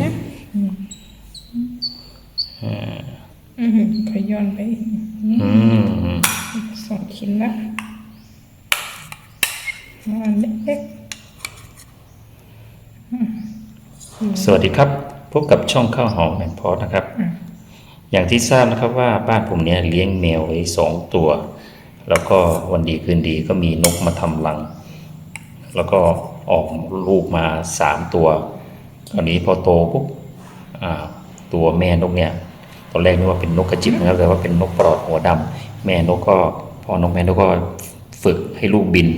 นะอืมอืมขย้อนไปอีกอืมสองชิ้นละอันเล็กสวัสดีครับ พบกับช่องข้าวหอมแอนพอดนะครับ อย่างที่ทราบนะครับว่าบ้านผมเนี่ยเลี้ยงแมวไว้สองตัว แล้วก็วันดีคืนดีก็มีนกมาทำรัง แล้วก็ออกลูกมาสามตัว คราวนี้พอโตปุ๊บตัวแม่นกเนี่ยตอนแรกนึกว่าเป็นนกกระจิบนะครับแต่ว่าเป็นนกปลอดหัวดำแม่นกก็พอนกแม่นกก็ฝึกให้ลูกบิน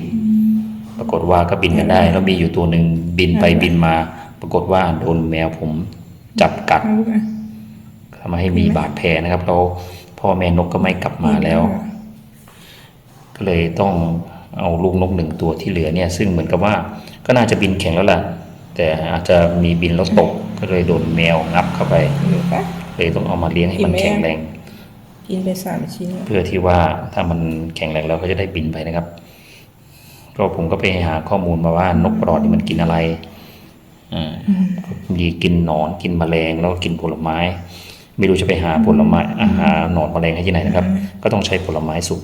ปรากฏว่าก็บินกันได้แล้วมีอยู่ตัวหนึ่งบินไปบินมา ปรากฏว่าโดนแมวผมจับกัดทำให้มีบาดแผลนะครับแล้วพ่อแม่นกก็ไม่กลับมาแล้ว ก็เลยต้องเอาลูกนกหนึ่งตัวที่เหลือเนี่ย ซึ่งเหมือนกับว่าก็น่าจะบินแข็งแล้วล่ะ แต่อาจจะมีบินแล้วตกก็เลยโดนแมวงับเข้าไปอยู่ปะ เลยต้องเอามาเลี้ยงให้มันกินไหม แข็งแรง กินไปสามชิ้นแล้วเพื่อที่ว่าถ้ามันแข็งแรงแล้วก็จะได้บินไปนะครับ ก็ผมก็ไปหาข้อมูลมาว่านกปลอดนี่มันกินอะไรอ่ามีกินหนอนกินแมลงแล้วก็กินผลไม้ ไม่รู้จะไปหาผลไม้อาหารหนอนแมลงให้ที่ไหนนะครับ ก็ต้องใช้ผลไม้สุก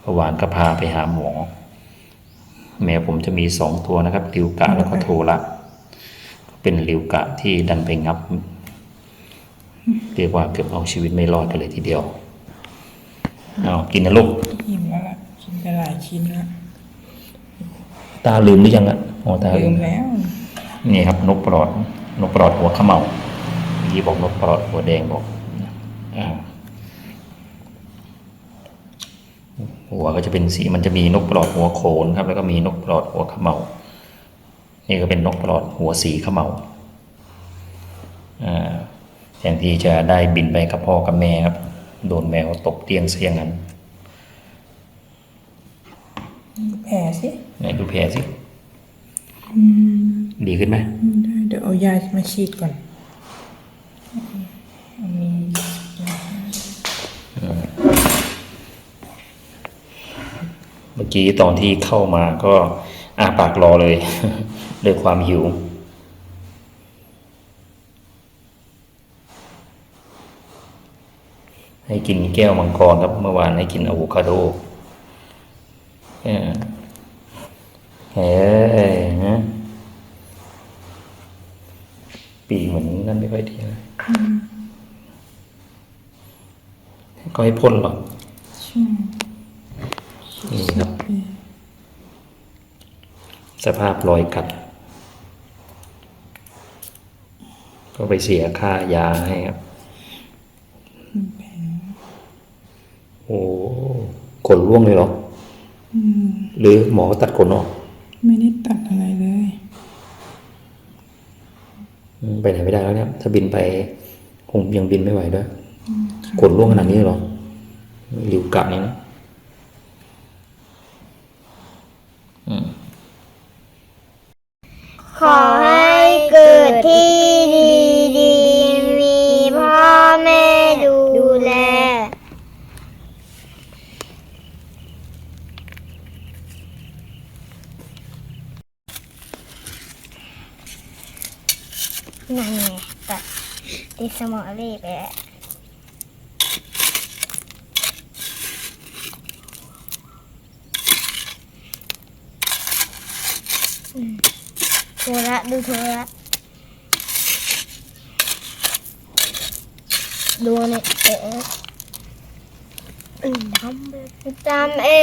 เมื่อวานก็พาไปหาหมอ แมวผมจะมีสองตัวนะครับลิวกะแล้วก็โทระเป็นลิวกะที่ดันไปงับ เรียกว่าเกือบเอาชีวิตไม่รอดกันเลยทีเดียวเอากินนะลูกอิ่มแล้วล่ะกินไปหลายชิ้นแล้วตาลืมหรือยังอะอ๋อตาลืลืมมแล้ว นี่ครับนกปลอดนกปลอดหัวเขมเหลาเมื่อกี้บอกนกปลอดหัวแดงบอกอ่า หัวก็จะเป็นสีมันจะมีนกปลอดหัวโขนครับ แล้วก็มีนกปลอดหัวเขมเหลานี่ก็เป็นนกปลอดหัวสีเขมเหลาอ่าแทนที่จะได้บินไปกับพ่อกับแม่ครับ โดนแมวตกเตียงเสียงนั้นแผลสิไหนดูแผลสิดีขึ้นไหมอืมได้เดี๋ยวเอายามาฉีดก่อน เมื่อกี้ตอนที่เข้ามาก็อาปากรอเลยด้วยความหิว ให้กินแก้วมังกรครับเมื่อวานให้กินอะโวคาโดเออเฮ้ยนะปีกเหมือนนั่นไม่ค่อยดีนะก็ให้พ่นหรอกใช่ นี่ครับ สภาพรอยกัด ก็ไปเสียค่ายาให้ครับโอ้ขนร่วงเลยเหรออืมหรือหมอตัดขนออกไม่ได้ตัดอะไรเลยอืมไปไหนไม่ได้แล้วเนี่ย ถ้าบินไปคงยังบินไม่ไหวด้วยขนร่วงขนาดนี้เลยเหรอหลิวกะนี่นะอืม ขอให้เกิดที่ดีดีๆมีพ่อแม่ดูแล นั่นไงตัดที่สมองรีบไปแล้วโทรละดูโทรละดูนี่เอ๊ะทำแบบจำเอง